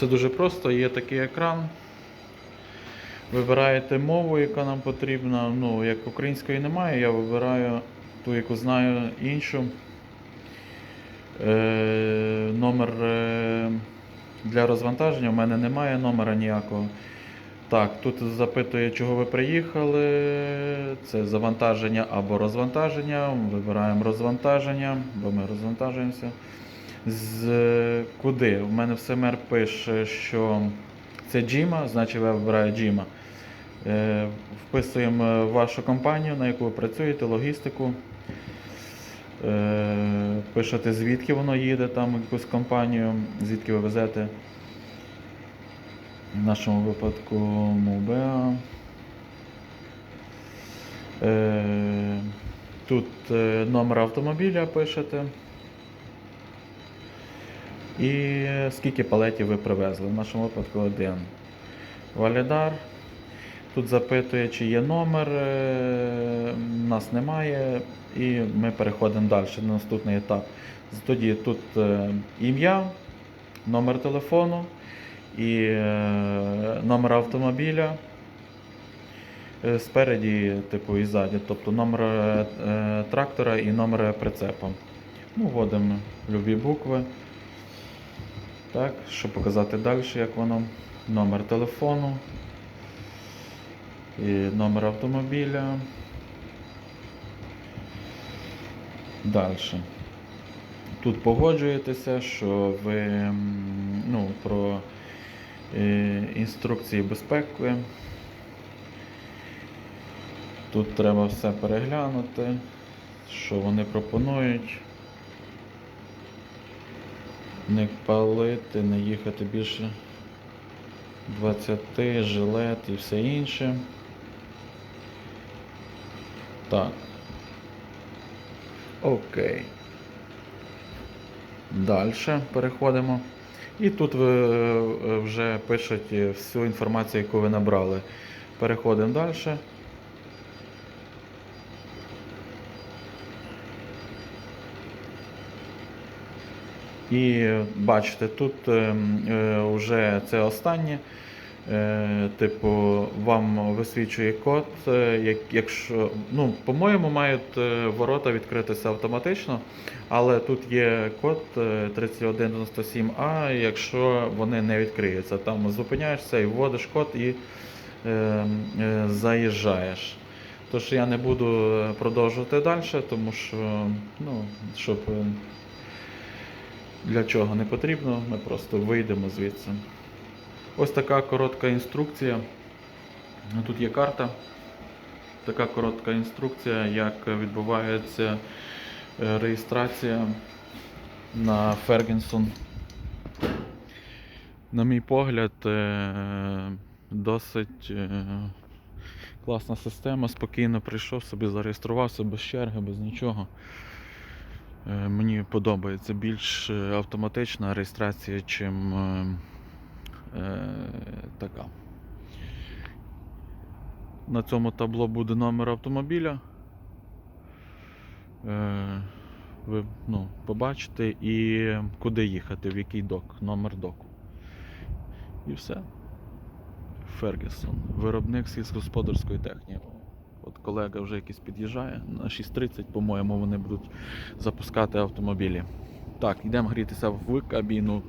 Це дуже просто, є такий екран. Вибираєте мову, яка нам потрібна. Ну, як української немає, я вибираю ту, яку знаю іншу. Е, номер е, для розвантаження. У мене немає номера ніякого. Так, тут запитує, чого ви приїхали. Це завантаження або розвантаження. Вибираємо розвантаження, бо ми розвантажуємося. З куди? У мене в СМР пише, що це Джима, значить я вибираю Джима. Е, Вписуємо вашу компанію, на яку ви працюєте, логістику. Е, Пишете, звідки воно їде, там якусь компанію, звідки ви везете. В нашому випадку МУБЕА. Е, Тут е, номер автомобіля пишете. І скільки палетів ви привезли? В нашому випадку один. Валідар. Тут запитує, чи є номер. е, Нас немає. І ми переходимо далі на наступний етап. Тоді тут е, ім'я, номер телефону і е, номер автомобіля. Спереді, типу, і ззаді, тобто номер трактора і номер прицепа. Ну, вводимо любі букви. Так, щоб показати далі, як воно. Номер телефону і номер автомобіля. Далі. Тут погоджуєтеся, що ви ну, про е, інструкції безпеки. Тут треба все переглянути, що вони пропонують. Не палити, не їхати більше 20, жилет і все інше. Так. Окей. Далі переходимо. І тут ви е, вже пишете всю інформацію, яку ви набрали. Переходимо далі. І бачите, тут е, е, вже це останнє. Е, Типу, вам висвічує код. е, Якщо, ну, по-моєму, мають е, ворота відкритися автоматично, але тут є код е, 3197А, якщо вони не відкриються. Там зупиняєшся і вводиш код і е, е, заїжджаєш. Тож я не буду е, продовжувати далі, тому що, ну, щоб. Для чого не потрібно, ми просто вийдемо звідси. Ось така коротка інструкція. Тут є карта. Така коротка інструкція, як відбувається е, реєстрація на Фергінсон. На мій погляд, е, досить е, класна система. Спокійно прийшов собі, зареєструвався без черги, без нічого. Е, Мені подобається більш е, автоматична реєстрація, чим е, е, така. На цьому табло буде номер автомобіля. Е, ви ну, побачите і куди їхати, в який док, номер доку. І все. Фергюсон, виробник сільськогосподарської техніки. От колега вже якийсь під'їжджає. На 6.30, по-моєму, вони будуть запускати автомобілі. Так, йдемо грітися в кабіну